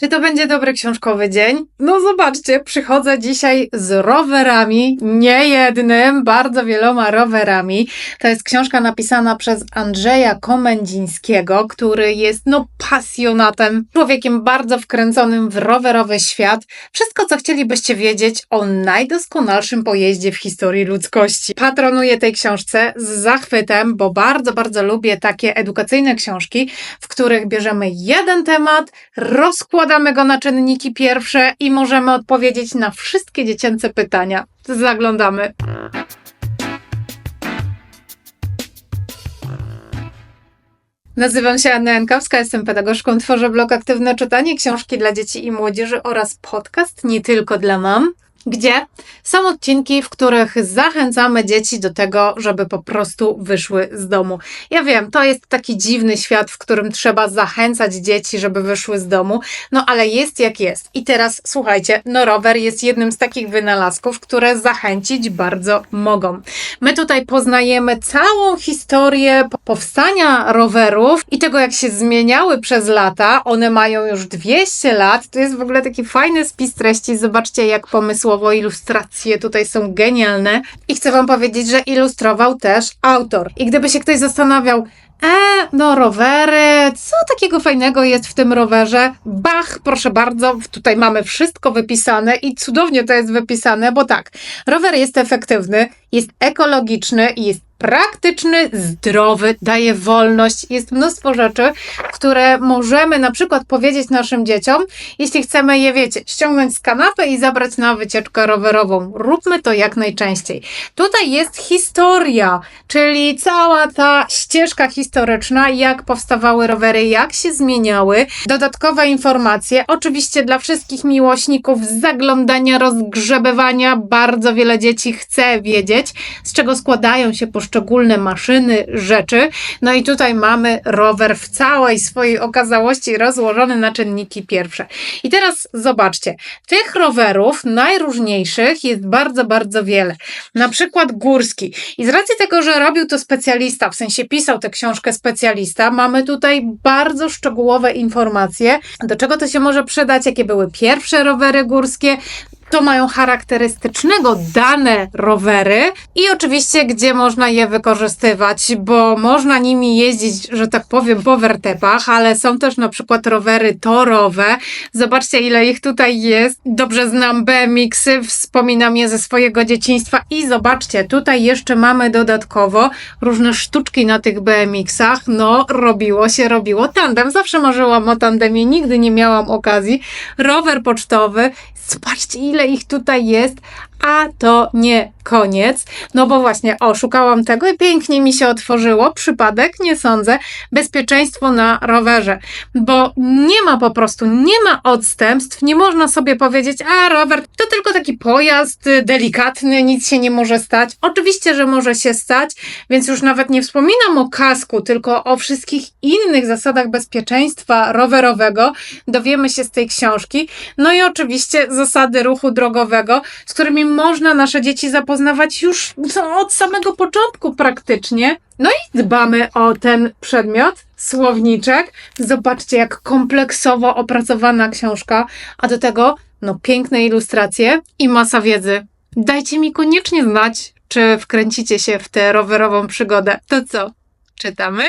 Czy to będzie dobry książkowy dzień? No zobaczcie, przychodzę dzisiaj z rowerami, nie jednym, bardzo wieloma rowerami. To jest książka napisana przez Andrzeja Komędzińskiego, który jest no pasjonatem, człowiekiem bardzo wkręconym w rowerowy świat. Wszystko, co chcielibyście wiedzieć o najdoskonalszym pojeździe w historii ludzkości. Patronuję tej książce z zachwytem, bo bardzo, bardzo lubię takie edukacyjne książki, w których bierzemy jeden temat, rozkładamy go na czynniki pierwsze i możemy odpowiedzieć na wszystkie dziecięce pytania. Zaglądamy. Nazywam się Anna Jankowska, jestem pedagogzką, tworzę blog Aktywne Czytanie, książki dla dzieci i młodzieży oraz podcast nie tylko dla mam gdzie są odcinki, w których zachęcamy dzieci do tego, żeby po prostu wyszły z domu. Ja wiem, to jest taki dziwny świat, w którym trzeba zachęcać dzieci, żeby wyszły z domu, no ale jest jak jest. I teraz słuchajcie, no rower jest jednym z takich wynalazków, które zachęcić bardzo mogą. My tutaj poznajemy całą historię powstania rowerów i tego, jak się zmieniały przez lata. One mają już 200 lat. To jest w ogóle taki fajny spis treści. Zobaczcie, jak pomysłowo słowo, ilustracje tutaj są genialne. I chcę Wam powiedzieć, że ilustrował też autor. I gdyby się ktoś zastanawiał, E, no rowery, co takiego fajnego jest w tym rowerze? Bach, proszę bardzo, tutaj mamy wszystko wypisane i cudownie to jest wypisane, bo tak, rower jest efektywny, jest ekologiczny i jest praktyczny, zdrowy, daje wolność. Jest mnóstwo rzeczy, które możemy na przykład powiedzieć naszym dzieciom, jeśli chcemy je, wiecie, ściągnąć z kanapy i zabrać na wycieczkę rowerową. Róbmy to jak najczęściej. Tutaj jest historia, czyli cała ta ścieżka historyczna, jak powstawały rowery, jak się zmieniały. Dodatkowe informacje, oczywiście dla wszystkich miłośników zaglądania, rozgrzebywania. Bardzo wiele dzieci chce wiedzieć, z czego składają się poszczególne maszyny, rzeczy. No i tutaj mamy rower w całej swojej okazałości rozłożony na czynniki pierwsze. I teraz zobaczcie, tych rowerów najróżniejszych jest bardzo, bardzo wiele. Na przykład górski. I z racji tego, że robił to specjalista, w sensie pisał tę książkę specjalista, mamy tutaj bardzo szczegółowe informacje, do czego to się może przydać, jakie były pierwsze rowery górskie, to mają charakterystycznego dane rowery i oczywiście gdzie można je wykorzystywać, bo można nimi jeździć, że tak powiem, po wertepach, ale są też na przykład rowery torowe. Zobaczcie ile ich tutaj jest. Dobrze znam BMX-y, wspominam je ze swojego dzieciństwa i zobaczcie, tutaj jeszcze mamy dodatkowo różne sztuczki na tych BMX-ach. No, robiło się, robiło tandem. Zawsze marzyłam o tandemie, nigdy nie miałam okazji. Rower pocztowy. Zobaczcie ile ich tutaj jest, a to nie koniec. No bo właśnie, o, szukałam tego i pięknie mi się otworzyło. Przypadek, nie sądzę. Bezpieczeństwo na rowerze. Bo nie ma po prostu, nie ma odstępstw. Nie można sobie powiedzieć, a rower to tylko taki pojazd delikatny, nic się nie może stać. Oczywiście, że może się stać, więc już nawet nie wspominam o kasku, tylko o wszystkich innych zasadach bezpieczeństwa rowerowego. Dowiemy się z tej książki. No i oczywiście zasady ruchu drogowego, z którymi można nasze dzieci zapoznawać już no, od samego początku praktycznie. No i dbamy o ten przedmiot, słowniczek. Zobaczcie, jak kompleksowo opracowana książka, a do tego no piękne ilustracje i masa wiedzy. Dajcie mi koniecznie znać, czy wkręcicie się w tę rowerową przygodę. To co? Czytamy?